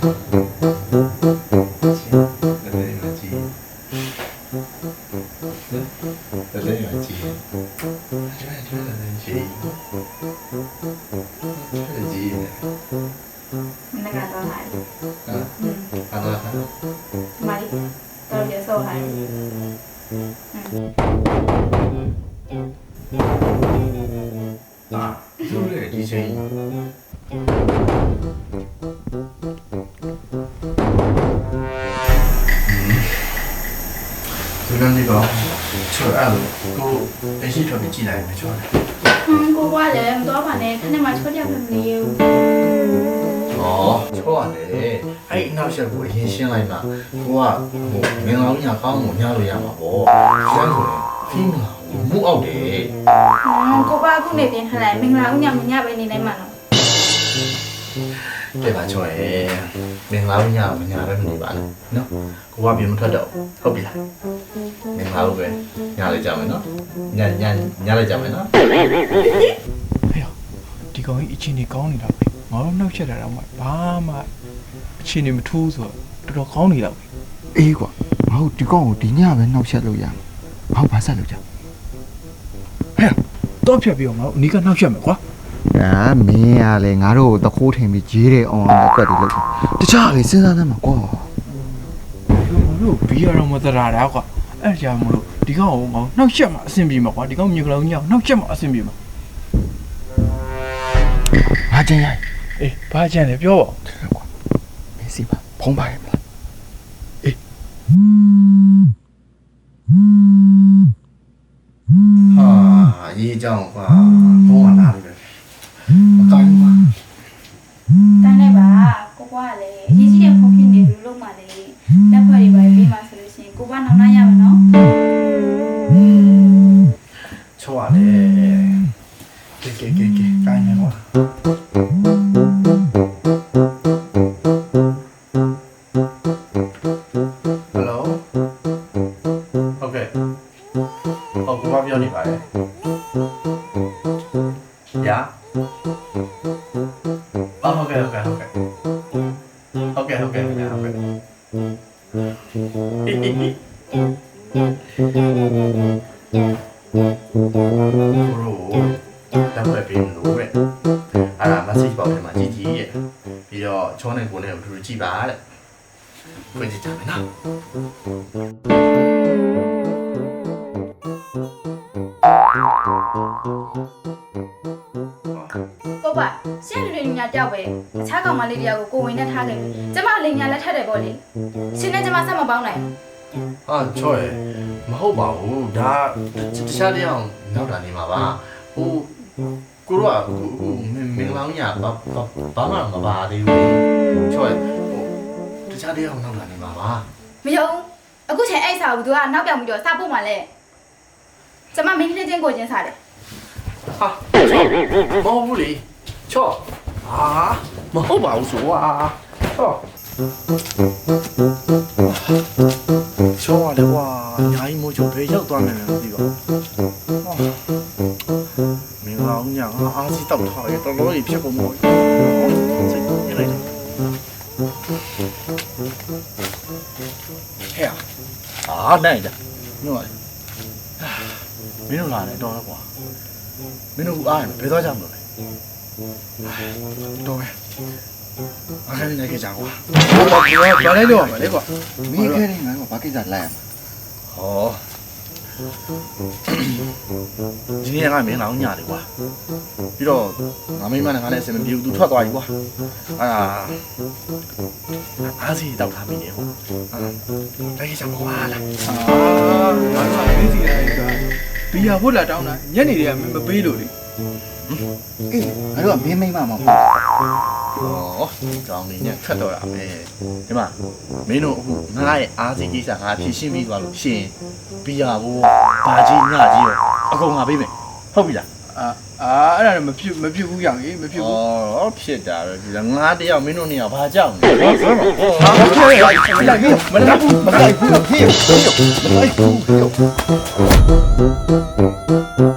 လက်လေးကကြ သူ့ရဲ့ဒီချိန်ဒီနေ့ဒီကောင်ချောအဲ့လိုကိုအရှိထွက်ပြီးကြည့်လိုက်မယ်ချောတယ်ဟမ်ကိုကလည်းမတော်ပါနဲ့ခဏမှချောကြမနေဘူး။အော်ချောရတယ်။အဲ့အနောက်ချက်ကိုအရင်ရှင်းလိုက်မှကိုကဟိုမင်္ဂလာညကောင်းကိုညလို့ရမှာပေါ့။ရှင်းဆိုရင်ဖိမလာကိုမှုအောက်တယ်ဟမ်ကိုကအခုနေပြင်ထားလိုက်မင်္ဂလာဦးညမညပဲနေနိုင်မှာနော်။ကဲပါချောရဲ့။မင်္ဂလာညမညလည်းမနေပါနဲ့နော်။ကိုကပြင်မထွက်တော့ဘူးဟုတ်ပြီလား။ မင်္ဂလာပဲညလိုက်ကြမယ်နော်။ညညညလိုက်ကြမယ်နော်ဟဲ့ဒီကောင်ကြီးအချင်းကြီးကောင်းနေတာပဲငါတို့နှောက်ချက်တာတော့မှဘာမှအချင်းကြီးမထူးဆိုတော့တော်တော်ကောင်းနေတော့ပဲအေးကွာငါတို့ဒီကောင်ကိုဒီညပဲနှောက်ချက်လို့ရမှာငါတို့ဘာဆက်လို့ကြဟဲ့တော့ဖြတ်ပြီးတော့ငါတို့အနီးကနှောက်ချက်မယ်ကွာအာမင်းရလေငါတို့ကိုတခိုးထင်ပြီးဂျေးတယ်အောင်အောင်ကွက်တယ်လို့တခြားလေစဉ်းစားသမ်းမှာကွာငါတို့ဘီရတော့မသရာတာကွာ အဲ့ကြောင့်မလို့ဒီကောင်ကိုငါနှောက်ချက်မှာအဆင်ပြေမှာကွာဒီကောင်မြေကလုံးညောက်နှောက်ချက်မှာအဆင်ပြေမှာငါချင်းရိုက်အေးဘာကြံလဲပြောပါတယ်ကွာမင်းစီပါဖုံးပါရဲ့မလား။ဟာရေးကြောင်းကွာ။ ကဲကဲကဲကဲကိုင်းနေကွာ။ဟယ်လို။ဟုတ်ကဲ့။ဟုတ်ကဲ့ပြောနေပါတယ်။ညာ။အော်ဟု တ်ကဲ့ဟုတ်ကဲ့ဟုတ်ကဲ့။ဟုတ်ကဲ့ဟုတ်ကဲ့ညာဟုတ်ကဲ့။ဟိဟိဟိဘရိုတက်ဖွဲ့ပေးမလို့တဲ့။အဲ့ဒါ message ပေါက်ထဲမှာကြည့်ကြည့်ရဲ့။ပြီးတော့ချောနဲ့ကိုနဲ့ကိုတူတူကြည့်ပါတဲ့။ဖွင့်ကြည့်ကြမယ်နော်။ကိုကရှင့်လူတွေညာတောက်ပဲအခြားကောင်မလေးတရားကိုကိုဝင်နဲ့ထားခဲ့ကျမလိန်ညာလက်ထက်တယ်ပေါ့လေရှင်နဲ့ကျမဆက်မပေါင်းနိုင်ဟာချော့ရယ်မဟုတ်ပါဘူးဒါတခြားတယောက်နောက်တာနေမှာပါဟို ကိုတော့ကဟိုမင်္ဂလာညဘာဘာမှမပါသေးဘူးချော့ရယ်ဟိုတခြားတယောက်နောက်တာနေမှာပါမယုံအခုချိန်အိတ်စာဘူးသူကနောက်ပြောင်ပြီးတော့စပို့မှလဲကျမမင်းကလေးချင်းကိုချင်းစားတယ်ဟာမဟုတ်ဘူးလေချော့ဟာမဟုတ်ပါဘူးဆိုကွာချော့ချော့ရတ ယ်ကွာညာကြီးမိုးချုံဖေးရောက်သွားမယ်မသိပါဘူးမင်္ဂလာညငါအားစီတောက်ထားရတော်တော်ကြီးဖြစ်ကုန်မို့စိတ်ညစ်လိုက်တယ်ဟဲ့အာနိုင်ကြညောမင်းတို့လာတယ်တော့ကွာမင်းတို့အားရင်ဘယ်သွားကြမလို့လဲတော့ပဲအားရနေကြကြကွာဘာလဲလို့ရမှာလဲကွာမင်းခဲနေငါကဘာကိစ္စလိုက်ရမှာ ဟောဒီနေ့ကမင်းလောင်ညတယ်ကွာပြီးတော့ငါမိမနဲ့ငါလည်းအစမပြေဘူးသူထွက်သွားပြီကွာအာအားစီတောက်ထားမိတယ်ကွာအာလိုက်ကြကွာလားအာငါကမင်းစီလိုက်ကွာဘီယာဖို့လာတောင်းတာညနေတည်းကမပေးလို့လေအေးငါတို့ကမင်းမိမမှာမဟုတ် ဟောကြောင်နေညထွက်တော့ရမယ်ဒီမှာမင်းတို့အခုငါရဲ့အားစီကိစ္စငါဖြည့်ရှင်းပြီးသွားလို့ရှင်ပြီးရဖို့ဘာကြီးညကြီးရောအကုန်ငါပေးမယ်ဟုတ်ပြီလား အာအာအဲ့ဒါတော့မဖြစ်မဖြစ်ဘူးយ៉ាងကြီးမဖြစ်ဘူး อ๋อဖြစ်တာပဲဒီငါတယောက်မင်းတို့နေရာဘာကြောက်လဲ ဟာမလိုက်ဘူးမလိုက်ဘူးမလိုက်ဘူး ဟေးဟေးမလိုက်ဘူးဟေး